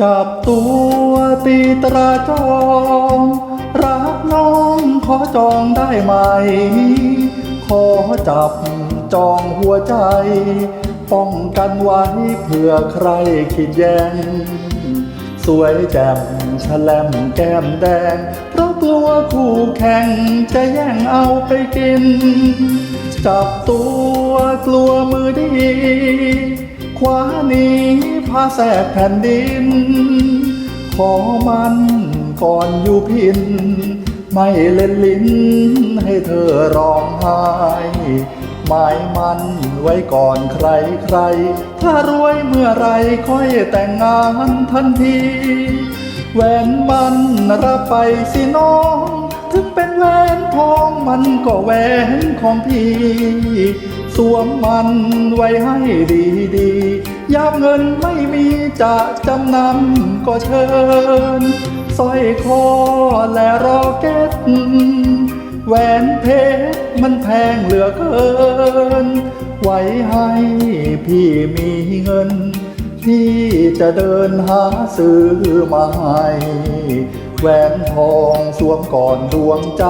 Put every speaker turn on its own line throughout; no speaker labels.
จับตัวตีตราจองรักน้องขอจองได้ไหม ขอจับจองหัวใจ ป้องกันไว้เผื่อใครคิดแย่งสวยแจ่มฉลมแก้มแดง เพราะกลัวคู่แข่งจะแย่งเอาไปกิน จับตัวกลัวมือดีขวานี้ พาแสกแผ่นดิน ขอมันก่อนอยู่พิน ไม่เล่นลิ้นให้เธอร้องไห้หมายมันไว้ก่อนใครใคร ถ้ารวยเมื่อไรค่อยแต่งงานทันที แหวนมันรับไปสิน้อง ถึงเป็นแหวนทองมันก็แหวนของพี่ สวมมันไว้ให้ดีดียามเงินไม่มีจะจำนำก็เชิญสร้อยคอและรอเก็ตแหวนเพชรมันแพงเหลือเกิน ไว้ให้พี่มีเงิน ที่จะเดินหาซื้อมาให้ แหวนทองสวมก่อนดวงใจ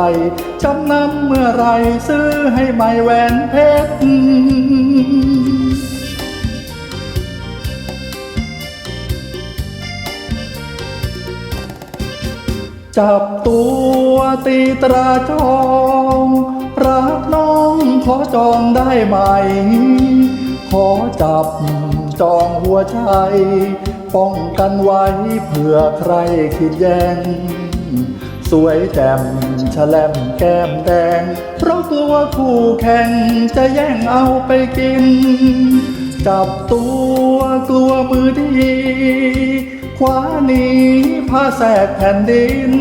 จำนำเมื่อไรซื้อให้ใหม่แหวนเพชรจับตัวตีตราจอง รักน้องขอจองได้ไหม ขอจับจองหัวใจ ป้องกันไว้เผื่อใครคิดแย่งสวยแจ่มฉลมแก้มแดง เพราะกลัวคู่แข่งจะแย่งเอาไปกิน จับตัวกลัวมือดีขวานี้พาแสกแผ่นดิน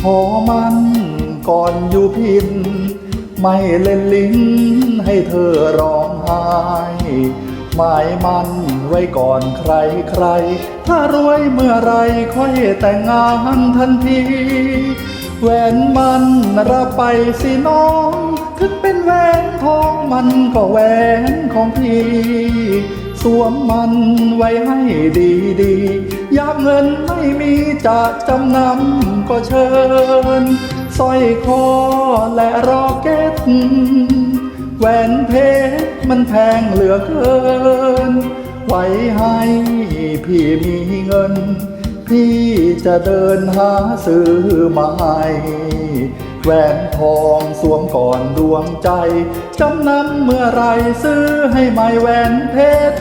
ขอมันก่อนอยู่พิน ไม่เล่นลิ้นให้เธอร้องไห้หมายมันไว้ก่อนใครใคร ถ้ารวยเมื่อไรค่อยแต่งงานทันทีแหวนมันรับไปสิน้อง ถึงเป็นแหวนทองมันก็แหวนของพี่ สวมมันไว้ให้ดีดียามเงินไม่มีจะจำนำก็เชิญ สร้อยคอและรอเก็ตแหวนเพชรมันแพงเหลือเกิน ไว้ให้พี่มีเงิน พี่จะเดินหาซื้อมาให้แหวนทองสวมก่อนดวงใจ จำนำเมื่อไรซื้อให้ใหม่แหวนเพชร